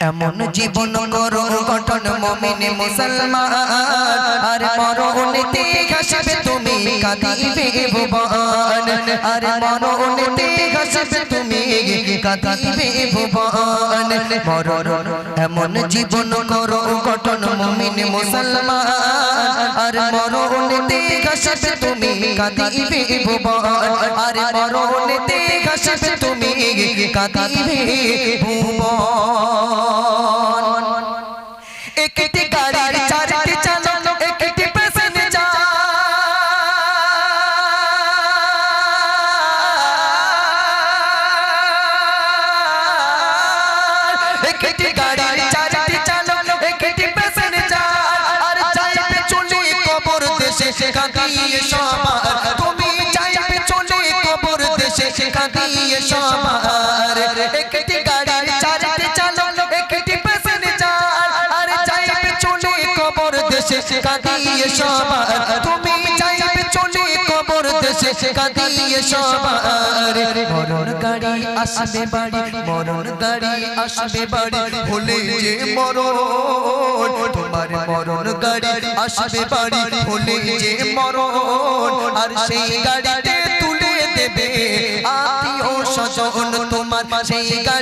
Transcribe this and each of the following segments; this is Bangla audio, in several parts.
এমন জীবন করো গঠন মমিনে মুসলমান। আর মরণেতে ঘাসবে তুমি কাঁদিবে ভুবন আর মরণেতে ঘাসবে তুমি কাঁদিবে ভুবন মরণ এমন জীবন করো গঠন মমিনে মুসলমান। আর মরণেতে ঘাসবে তুমি কাঁদিবে ভুবন আর মরণেতে ঘাসবে তুমি কাঁদিবে ভুবন। একটি গাড়ির একটি গাড়ির চারটি চালক, একটি প্যাসেঞ্জার আর চাইবে চলে সবার তুমি চাইবে চলে কবর দেশে কাঁদিয়ে সবার কাঁদিয়ে সবার। মরণ গাড়ি আসবে বাড়ি, মরণ গাড়ি আসবে বাড়ি। হলে যে মরণ, তোমার মরণ গাড়ি আসবে বাড়ি। হলে যে মরণ, আর সেই গাড়িতে তুলে দেবে। আত্মীয় স্বজন তোমার সেই গাড়িতে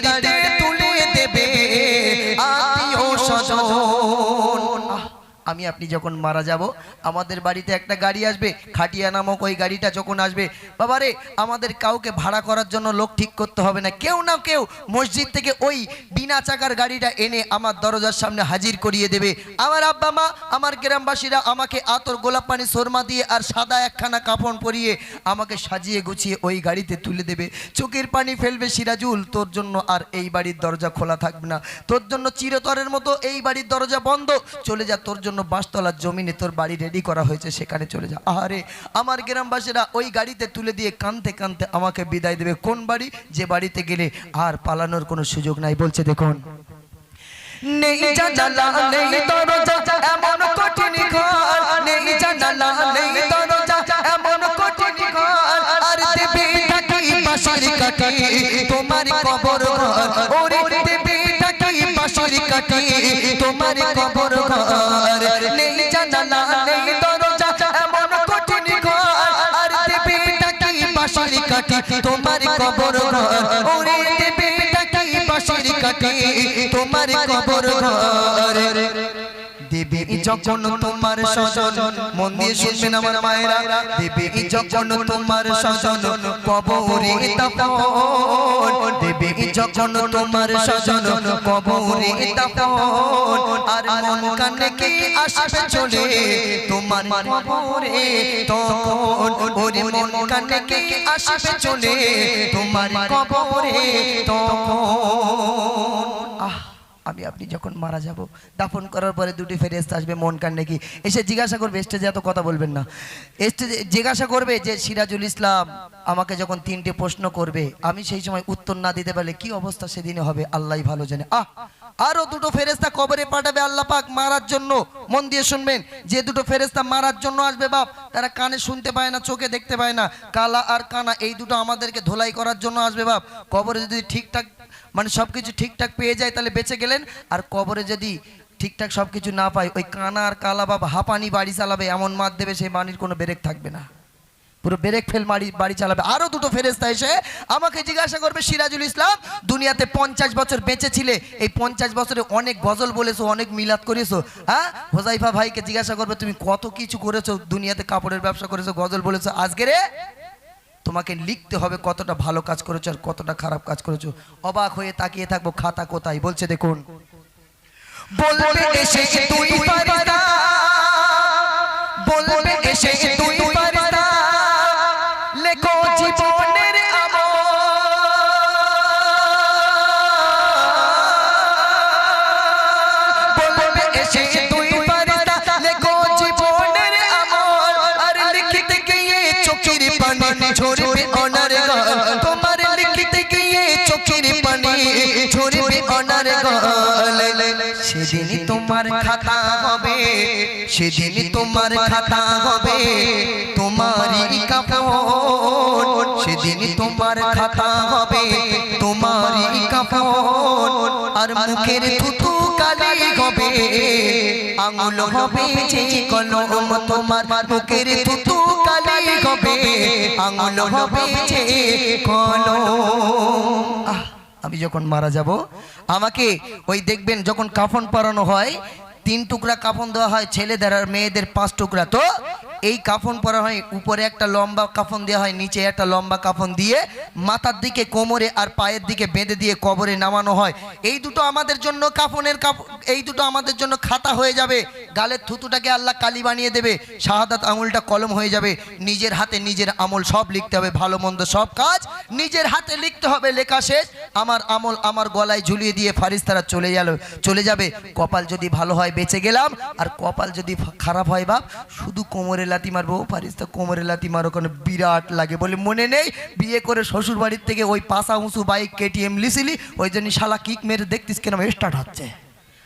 আমি, আপনি যখন মারা যাব, আমাদের বাড়িতে একটা গাড়ি আসবে, খাটিয়া নামক ওই গাড়িটা যখন আসবে, বাবারে, আমাদের কাউকে ভাড়া করার জন্য লোক ঠিক করতে হবে না। কেউ না কেউ মসজিদ থেকে ওই বিনা চাকার গাড়িটা এনে আমার দরজার সামনে হাজির করিয়ে দেবে। আমার আব্বা মা, আমার গ্রামবাসীরা আমাকে আতর গোলাপ পানি শর্মা দিয়ে আর সাদা একখানা কাপড় পরিয়ে আমাকে সাজিয়ে গুছিয়ে ওই গাড়িতে তুলে দেবে। চোখের পানি ফেলবে সিরাজুল, তোর জন্য আর এই বাড়ির দরজা খোলা থাকবে না। তোর জন্য চিরতরের মতো এই বাড়ির দরজা বন্ধ। চলে যা, তোর জন্য বাসতলার জমিনে তোর বাড়ি রেডি করা হয়েছে, সেখানে চলে যা। আরে আমার গ্রামবাসীরা ওই গাড়িতে তুলে দিয়ে কানতে কানতে আমাকে বিদায় দেবে। কোন বাড়ি? যে বাড়িতে গেলে আর পালানোর কোনো সুযোগ নাই। বলছে, দেখুন। নেই জানালা, নেই দরজা, এমন কঠিন ঘর। নেই জানালা, নেই দরজা, এমন কঠিন ঘর। আর দেবে থাকি বাঁশির কাঠি কবর ঘর। ওরে দেবে থাকি বাঁশির কাঠি তোমার কবর ঘর। যখন তোমার স্বজন মন দিয়ে শুনবেন আমার মায়েরা, দেবে, যখন তোমার স্বজন কবরে দাফন দেবে, যখন তোমার স্বজন কবরে দাফন আর মন কানে কি আসবে চলে তোমার কবরে তখন? ওরে মন কানে কি আসবে চলে তোমার কবরে তখন? আহ! আমি, আপনি যখন মারা যাব, দাফন করার পরে দুটি ফেরেস্ত আসবে, মন কান নাকি। এসে জিজ্ঞাসা করবে, স্টেজে এত কথা বলবেন না। স্টেজে জিজ্ঞাসা করবে যে, সিরাজুল ইসলাম আমাকে যখন তিনটে প্রশ্ন করবে, আমি সেই সময় উত্তর না দিতে পারলে কি অবস্থা সেদিনে হবে আল্লাহ ভালো জানে। আহ, আরও দুটো ফেরেস্তা কবরে পাঠাবে আল্লাহ পাক মারার জন্য। মন দিয়ে শুনবেন, যে দুটো ফেরেস্তা মারার জন্য আসবে বাপ, তারা কানে শুনতে পায় না, চোখে দেখতে পায় না। কালা আর কানা, এই দুটো আমাদেরকে ধোলাই করার জন্য আসবে বাপ। কবরে যদি ঠিকঠাক মানে সব কিছু ঠিকঠাক পেয়ে যায়, তাহলে বেঁচে গেলেন। আর কবরে যদি ঠিকঠাক সব কিছু না পায়, ওই কানা আর কালা বাবা হাঁপানি বাড়ি চালাবে, এমন মার দেবে সেই বাণীর কোনো ব্রেক থাকবে না। পুরো ব্রেক ফেল মারি, বাড়ি চালাবে। আরও দুটো ফেরেস্তা এসে আমাকে জিজ্ঞাসা করবে, সিরাজুল ইসলাম, দুনিয়াতে পঞ্চাশ বছর বেঁচে ছিলে এই পঞ্চাশ বছরে অনেক গজল বলেছ, অনেক মিলাদ করেছ হ্যাঁ? হোজাইফা ভাইকে জিজ্ঞাসা করবে, তুমি কত কিছু করেছ, দুনিয়াতে কাপড়ের ব্যবসা করেছ, গজল বলেছ, আজকে রে তোমাকে লিখতে হবে কতটা ভালো কাজ করেছ আর কতটা খারাপ কাজ করেছ। অবাক হয়ে তাকিয়ে থাকব খাতা কোথায়? বলছে দেখুন। বলবে এসে তুই বলবে এসে তোমার খাতা হবে, সেদিন তোমার খাতা হবে, তোমারই কাপড়, সেদিন তোমার খাতা হবে, তোমারই কাপড়, আর মুখের থুতু কালি হবে, আঙুল হবে যে কলম, তোমার মুখের থুতু কালি হবে, আঙুল হবে যে কলম। আমি যখন মারা যাব, আমাকে ওই দেখবেন যখন কাফন পরানো হয়, তিন টুকরা কাফন দেওয়া হয়, ছেলেদের আর মেয়েদের পাঁচ টুকরা। তো এই কাফন পরা হয়, উপরে একটা লম্বা কাফন দেওয়া হয়, নিচে একটা লম্বা কাফন দিয়ে মাথার দিকে কোমরে আর পায়ের দিকে বেঁধে দিয়ে কবরে নামানো হয়। এই দুটো আমাদের জন্য কাফনের কাপ এই দুটো আমাদের জন্য খাতা হয়ে যাবে। গালের থুতুটাকে আল্লাহ কালি বানিয়ে দেবে, শাহাদাত আঙুলটা কলম হয়ে যাবে। নিজের হাতে নিজের আমল সব লিখতে হবে, ভালো মন্দ সব কাজ নিজের হাতে লিখতে হবে, লেখা শেষ। আমার আমল আমার গলায় ঝুলিয়ে দিয়ে ফারিস্তারা চলে গেল, চলে যাবে। কপাল যদি ভালো হয়, বেঁচে গেলাম। আর কপাল যদি খারাপ হয় বাপ, শুধু কোমরে লাতি মারবো ফারিস্তা কোমরে লাতি মারো ওখানে বিরাট লাগে বলে মনে নেই। বিয়ে করে শ্বশুর বাড়ির থেকে ওই পাশা উঁচু বাইক কেটিএম লিছিলি ওই জন্য শালা কিক মেরে দেখতিস কেন স্টার্ট হচ্ছে।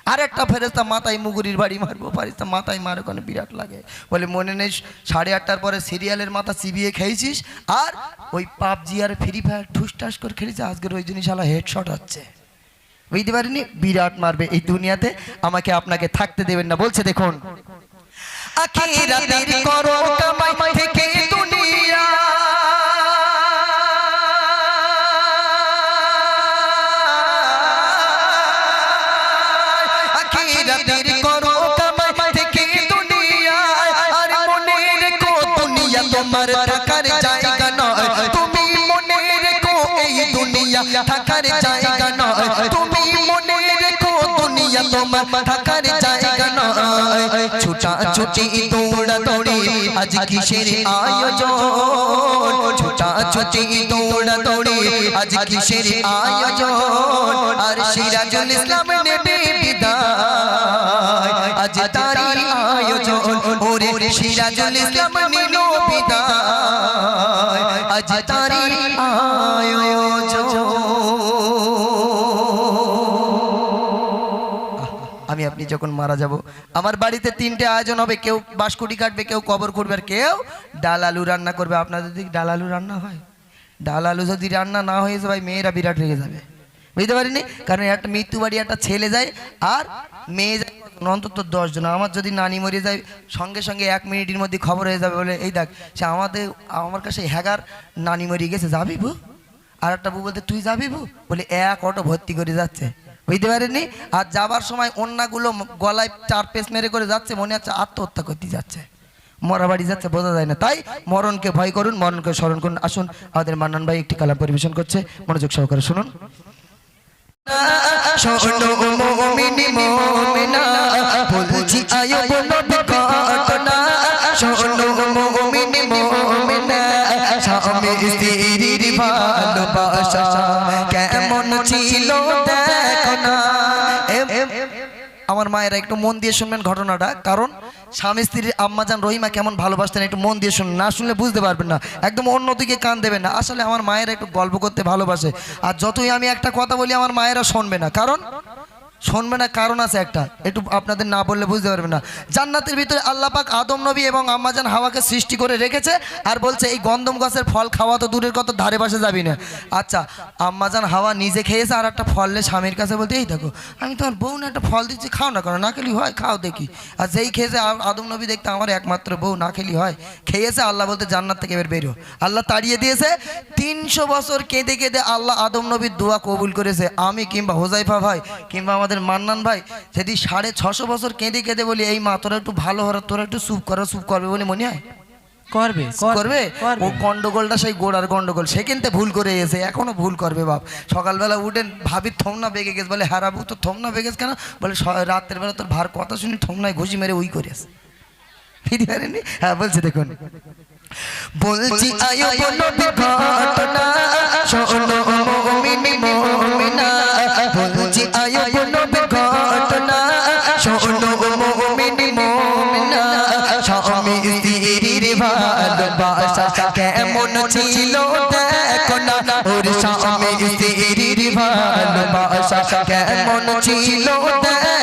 আর একটা ফেরেস্তা মাথায় মুগুরির বাড়ি মারবো ফারিস্তা মাথায় মার ওখানে বিরাট লাগে বলে মনে নেই। সাড়ে আটটার পরে সিরিয়ালের মাথা চিবিয়ে খেয়েছিস আর ওই পাবজি আর ফ্রি ফায়ার ঠুস ঠাস করে খেলেছিস আজকের ওই জন্য শালা হেডশট হচ্ছে। বুঝতে পারিনি? বিরাট মারবে এই দুনিয়াতে আমাকে আপনাকে থাকতে দেবেন না বলছে দেখুন। আখিরাতের করো ছুটা ছুটি দৌড়া দৌড়ি, আজ কিসের আয়োজন? ছুটা ছুটি দৌড়া দৌড়ি, আজ কিসের আয়োজন? আর সিরাজুল ইসলাম নেবে বিদায়, আজ তারি আয়োজন। ওরে সিরাজুল ইসলাম নিল বিদায়, আজ তারি আয়োজন। আপনি যখন মারা যাব, আমার বাড়িতে তিনটে আয়োজন হবে, কেউ বাঁশকুটি কাটবে, কেউ কবর করবে আর কেউ ডাল আলু রান্না করবে। আপনাদের দিকে ডাল আলু রান্না হয় ডাল আলু যদি রান্না না হয়েছে ভাই, মেয়েরা বিরাট রেগে যাবে। বুঝতে পারিনি? কারণ একটা মৃত্যু বাড়ি, একটা ছেলে যায়, আর মেয়ে যায় অন্তত দশজন। আমার যদি নানি মরে যায়, সঙ্গে সঙ্গে এক মিনিটের মধ্যে খবর হয়ে যাবে বলে, এই দেখ, সে আমাদের, আমার কাছে হ্যাগার, নানি মরে গেছে, যাবি বু? আর একটা বউ বলতে, তুই যাবি বু? বলে, এক অটো ভর্তি করে যাচ্ছে। বুঝতে পারেনি আর যাবার সময় অন্যগুলো গলায় চার পেস মেরে করে যাচ্ছে মনে হচ্ছে আত্মহত্যা করতে যাচ্ছে মরা বাড়ি যাচ্ছে বোঝা যায় না তাই মরণকে ভয় করুন মরণকে স্মরণ করুন আসুন আমাদের মান্নান ভাই একটি কালাম পরিবেশন করছে মনোযোগ সহকারে শুনুন বলছি আয়ো আমার মায়েরা একটু মন দিয়ে শুনবেন ঘটনাটা। কারণ স্বামী স্ত্রীর আম্মাজান, রহিমা কেমন ভালোবাসতেন একটু মন দিয়ে শুনুন। না শুনলে বুঝতে পারবেন না। একদম অন্যদিকে কান দেবেন না। আসলে আমার মায়েরা একটু গল্প করতে ভালোবাসে। আর যতই আমি একটা কথা বলি, আমার মায়েরা শুনবে না। কারণ শুনবে না, কারণ আছে একটা। একটু আপনাদের না বললে বুঝতে পারবেন না। জান্নাতের ভিতরে আল্লাহ পাক আদম নবী এবং আম্মাজান হাওয়াকে সৃষ্টি করে রেখেছে আর বলছে, এই গন্ধম গাছের ফল খাওয়া তো দূরের কত ধারে পাশে যাবি না। আচ্ছা আম্মাজান হাওয়া নিজে খেয়েছে আর একটা ফল ফললে স্বামীর কাছে বলতে এই দেখো, আমি তোমার বউ না, একটা ফল দিচ্ছি, খাও না কেন? না খেলি হয়, খাও দেখি। আর যেই খেয়েছে আদম নবী দেখতে আমার একমাত্র বউ, না খেলি হয়। খেয়েছে, আল্লাহ বলতে জান্নাত থেকে এবার বেরো আল্লাহ তাড়িয়ে দিয়েছে, তিনশো বছর কেঁদে কেঁদে আল্লাহ আদম নবীর দোয়া কবুল করেছে। আমি কিংবা হোজাইফা ভাই, কিংবা আমাদের মান্নান ভাই যদি সাড়ে ছশো বছর কেঁদে কেঁদে বলি এই মা তোরা একটু ভালো হরা তোরা একটু চুপ করো চুপ করবে বলে মনে হয়? করবে করবে? ও গন্ডগোলটা সেই গোড়ার গন্ডগোল ভুল করে এসে এখনও ভুল করবে বাপ। সকালবেলা উঠেন ভাবির থমনা বেগে গেছে বলে হারাবু তো থমনা বেগেছ কেন? বলে স- রাতের বেলা তোর ভার কথা শুনি থমনায় ঘুষি মেরে উই করে আসে ফিরে পারেনি হ্যাঁ বলছি দেখুন। বলছি আয়ো বলো ঘটনা শোনো মুমিনি মুমিনা। বলছি আয়ো ভালোবাসা কেমন ছিল দেখো?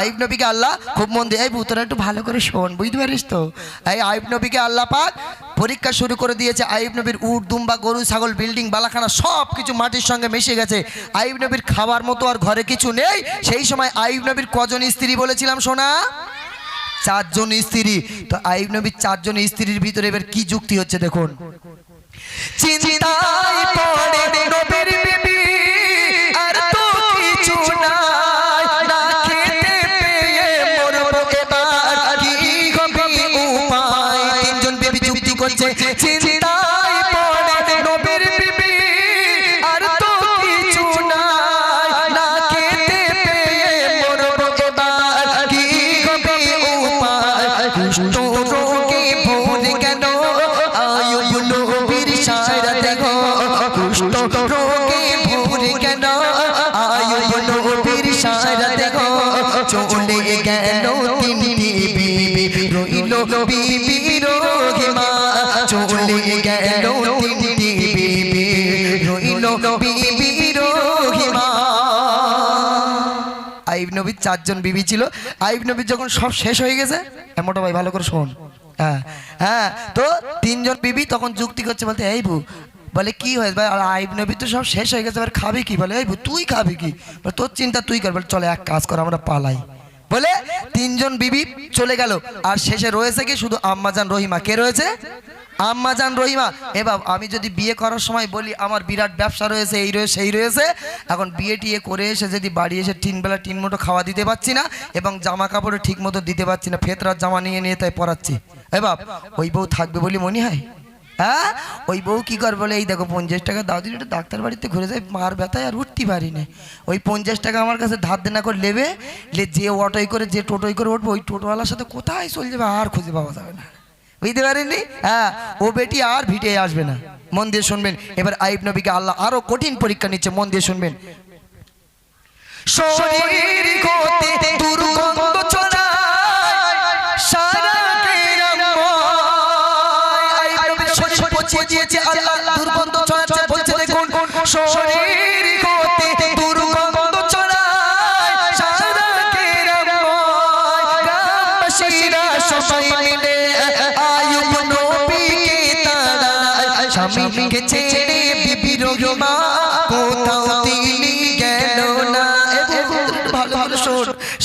আইব নবীকে আল্লাহ খুব মন দিয়ে, এই তোরা একটু ভালো করে শোন, বুঝতে পারিস তো? এই আইব নবীকে আল্লাহ পাক পরীক্ষা শুরু করে দিয়েছে, আইব নবীর উট, দুম্বা, গরু, ছাগল, বিল্ডিং, বালাখানা সব কিছু মাটির সঙ্গে মিশে গেছে। আইব নবীর খাবার মতো আর ঘরে কিছু নেই। সেই সময় আইব নবীর কজন স্ত্রী বলেছিলাম শোনা? চারজন স্ত্রী। তো আইব নবীর চারজন স্ত্রীর ভিতরে এবার কি যুক্তি হচ্ছে দেখুন? চিন্তায় পড়ে চারজন বিবি ছিল। আইব নবীর যখন সব শেষ হয়ে গেছে মোটা ভাই, ভালো করে শোন। হ্যাঁ হ্যাঁ তো তিনজন বিবি তখন যুক্তি করছে বলতে এই বলে, কি হয়েছে? ভাই আর আইব নবী তো সব শেষ হয়ে গেছে। এবার খাবি কি? বলে, এই বু, তুই খাবি কি? তোর চিন্তা তুই কর। বলে, চলে এক কাজ কর, আমরা পালাই। বলে তিনজন বিবি চলে গেল। আর শেষে রয়েছে কি? শুধু আম্মাজান রহিমা। কে রয়েছে? আম্মাজান রহিমা। এবার আমি যদি বিয়ে করার সময় বলি আমার বিরাট ব্যবসা রয়েছে, এই রয়েছে সেই রয়েছে। এখন বিয়ে টিয়ে করে এসে যদি বাড়ি এসে তিন বেলা তিন মুঠো খাওয়া দিতে পারছি না এবং জামা কাপড়ও ঠিক মতো দিতে পারছি না, ফেতরার জামা নিয়ে নিয়ে তাই পরাচ্ছি এবার ওই বউ থাকবে বলি মনে হয়? হ্যাঁ? ওই বউ কি কর বলে, এই দেখো, পঞ্চাশ টাকা দাও দিলে একটু ডাক্তার বাড়িতে ঘুরে যায় মার ব্যথায় আর উঠতে পারি না। ওই পঞ্চাশ টাকা আমার কাছে ধার দেনা করে নেবে যে অটোয় করে, যে টোটোয় করে উঠবো, ওই টোটোওয়ালার সাথে কোথায় চলে যাবে, আর খুঁজে পাওয়া যাবে না। বুঝতে পারেননি হ্যাঁ ও বেটি আর ভিটে আসবে না। মন দিয়ে শুনবেন। এবার আইব নবীকে আল্লাহ আরও কঠিন পরীক্ষা নিচ্ছে, মন দিয়ে শুনবেন। শরীর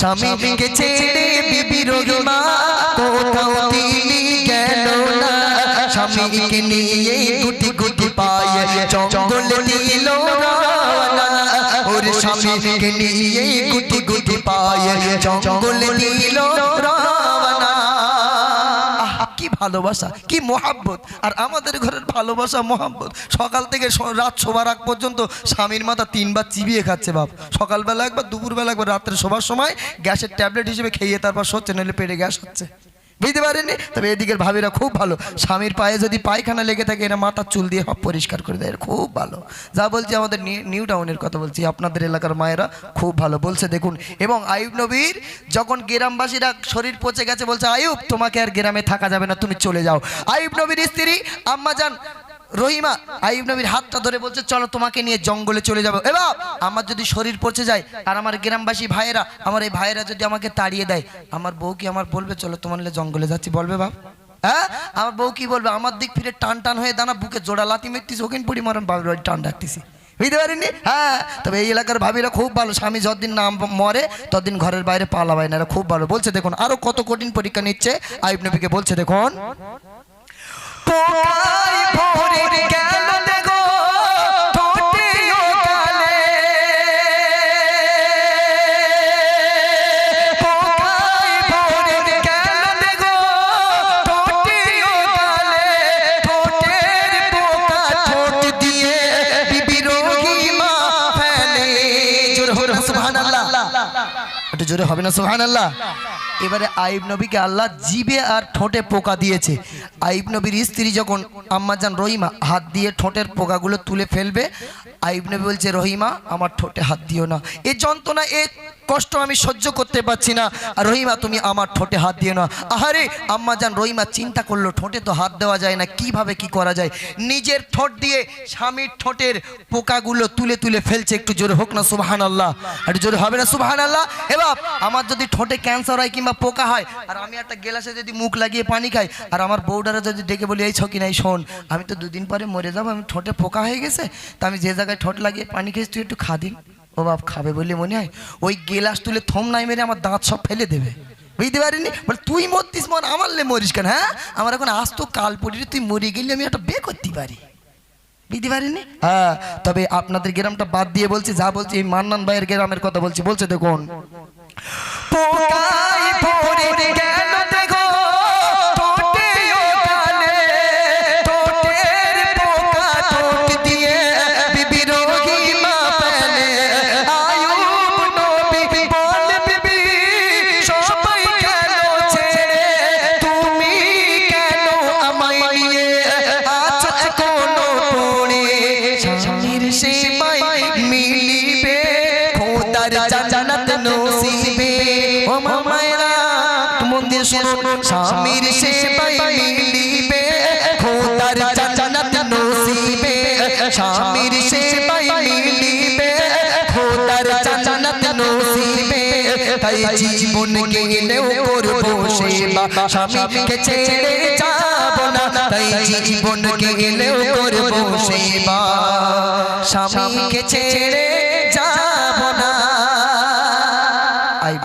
স্বামীকে ছেড়ে বিবির রহিমা কোথাও তিনি গেল না। স্বামীকে নিয়ে গুটি গুটি পায়ে জঙ্গলে দিল ওরে স্বামীকে নিয়ে গুটি গুটি পায়ে জঙ্গলে দিল কি ভালোবাসা। কি মহাব্বত? আর আমাদের ঘরের ভালোবাসা, মহাব্বত। সকাল থেকে রাত শোবার আগ পর্যন্ত স্বামীর মাথা তিনবার চিবিয়ে খাচ্ছে বাপ। সকালবেলা একবার, দুপুরবেলা একবার, রাত্রে শোবার সময় গ্যাসের ট্যাবলেট হিসেবে খেয়ে তারপর সচ্ছে নইলে পেটে গ্যাস হচ্ছে। বুঝতে পারেননি? তবে এদিকের ভাবিরা খুব ভালো। স্বামীর পায়ে যদি পায়খানা লেগে থাকে, এরা মাথার চুল দিয়ে পরিষ্কার করে দেয়। খুব ভালো। যা বলছি আমাদের নিউ টাউনের কথা বলছি। আপনাদের এলাকার মায়েরা খুব ভালো। বলছে, দেখুন, এবং আয়ুব নবীর যখন গ্রামবাসীরা শরীর পচে গেছে, বলছে আয়ুব তোমাকে আর গ্রামে থাকা যাবে না, তুমি চলে যাও। আয়ুব নবীর স্ত্রী আম্মাজান রহিমা আইব নবীর হাতটা ধরে বলছে, চলো তোমাকে নিয়ে জঙ্গলে চলে যাব। এবার আমার যদি শরীর পচে যায়, আর আমার গ্রামবাসী ভাইয়েরা, আমার এই ভাইয়েরা যদি আমাকে তাড়িয়ে দেয়, আমার বউ কি আমার বলবে, চলো তোমার জঙ্গলে যাচ্ছি, বলবে বাপ। হ্যাঁ? আমার বউ কি বলবে, আমার দিক ফিরে টান টান হয়ে দানা বুকে জোড়া লাতি মেকতিস ওখানে পড়ি মারণ বাবুর টান ডাকতেছি। বুঝতে পারিনি? হ্যাঁ? তবে এই এলাকার ভাবিরা খুব ভালো। স্বামী যতদিন নাম মরে, ততদিন ঘরের বাইরে পালাবায় না। খুব ভালো। বলছে, দেখুন, আরও কত কঠিন পরীক্ষা নিচ্ছে। আইব নবীকে বলছে, দেখুন জোরে হবে না সুবহানাল্লাহ? একটু এবারে আইব নবীকে আল্লাহ জিবে আর ঠোঁটে পোকা দিয়েছে। আইব নবীর স্ত্রী যখন আম্মাজান রহিমা হাত দিয়ে ঠোঁটের পোকাগুলো তুলে ফেলবে, আইব নবী বলছে, রহিমা, আমার ঠোঁটে হাত দিও না। এ যন্ত্রণা, এ কষ্ট আমি সহ্য করতে পারছি না। আর রহিমা, তুমি আমার ঠোঁটে হাত দিয়ে না আহারে, আম্মা যান রহিমা চিন্তা করল, ঠোঁটে তো হাত দেওয়া যায় না, কীভাবে কি করা যায়? নিজের ঠোঁট দিয়ে স্বামীর ঠোঁটের পোকাগুলো তুলে তুলে ফেলছে, একটু জোরে হোক না সুবাহান আল্লাহ একটু জোরে হবে না সুবাহান আল্লাহ এবার আমার যদি ঠোঁটে ক্যান্সার হয় কিংবা পোকা হয়, আর আমি একটা গেলাসে যদি মুখ লাগিয়ে পানি খাই, আর আমার বউডারা যদি ডেকে বলি, এই ছকি নাই, শোন, আমি তো দুদিন পরে মরে যাব, আমি ঠোঁটে পোকা হয়ে গেছে, তা আমি যে জায়গায় ঠোঁট লাগিয়ে পানি খেয়েছি, তুই একটু খা দিন। ও বাপ খাবে বলে মনে হয়। ওই গেলাস তুলে থম নাই মেরে আমার দাঁত সব ফেলে দেবে। বুঝতে পারিনি? বলে, তুই মরতিস মন আমার লে মরিস কেন হ্যাঁ? আমার এখন আজ তো কাল পড়ি তুই মরে গেলে, আমি একটা বে করতে পারি। বুঝতে পারিনি? হ্যাঁ তবে আপনাদের গ্রামটা বাদ দিয়ে বলছি, যা বলছি, এই মান্নান ভাইয়ের গ্রামের কথা বলছি, বলছে দেখুন। পোকায় পড়ে স্বামীকে ছেড়ে যাব না তাই জীবন গেলেও করব সেবা স্বামীকে ছেড়ে যাব না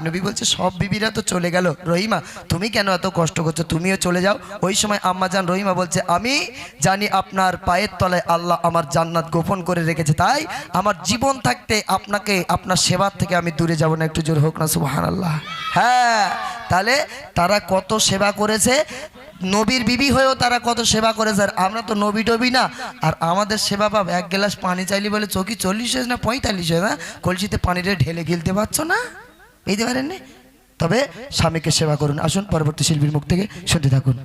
নবী বলছে, সব বিবিরা তো চলে গেল। রহিমা, তুমি কেন এত কষ্ট করছ? তুমিও চলে যাও। ওই সময় আম্মাজান রহিমা বলছে, আমি জানি আপনার পায়ের তলায় আল্লাহ আমার জান্নাত গোপন করে রেখেছে, তাই আমার জীবন থাকতে আপনাকে, আপনার সেবার থেকে আমি দূরে যাব না, একটু জোর হোক না সুবাহান আল্লাহ হ্যাঁ তাহলে তারা কত সেবা করেছে? নবীর বিবি হয়েও তারা কত সেবা করেছে? আর আমরা তো নবী টবি না। আর আমাদের সেবা পাব এক গ্লাস পানি চাইলি বলে চকি চল্লিশ হয়েছে না পঁয়তাল্লিশ হয়েছে? না কলসিতে পানিটা ঢেলে গিলতে পারছ না? বুঝতে পারেননি তবে স্বামীকে সেবা করুন। আসুন, পরবর্তী শিল্পীর মুখ থেকে শুনতে থাকুন।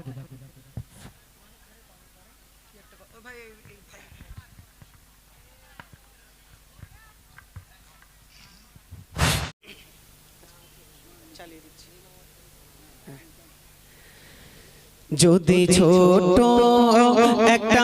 যদি ছোট একটা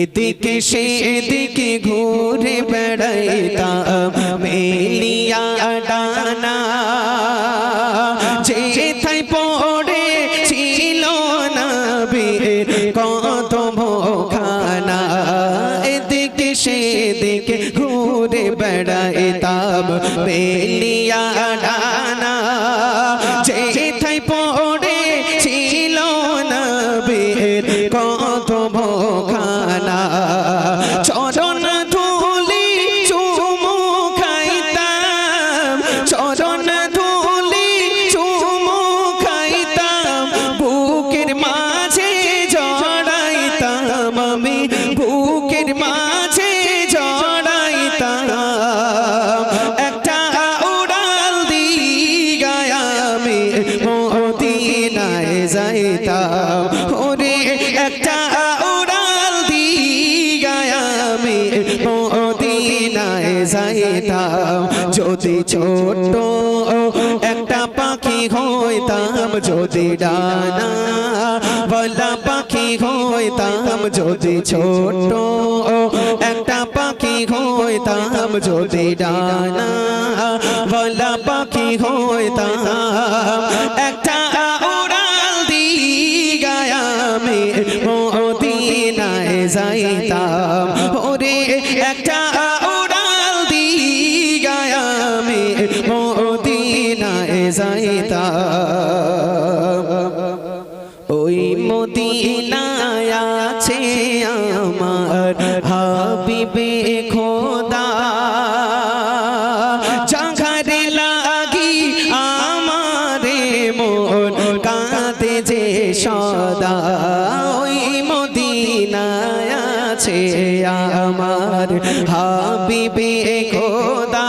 এদিকে সেদিকে ঘুরে বেড়াইতাম। মেলিয়া ডানা যেথায় পড়ে ছিল না বীর কত খানা এদিকে সেদিকে ঘুরে বেড়াইতাম। মেলিয়া ডানা বলা পাখি হইতাম যদি ছোট, একটা পাখি হইতাম যদি ডানা। বলা পাখি হইতাম, একটা উড়াল দি গায়ামে মদিনায় যাইতাম। মদিনায় আছে আমার হাবিবে খোদা।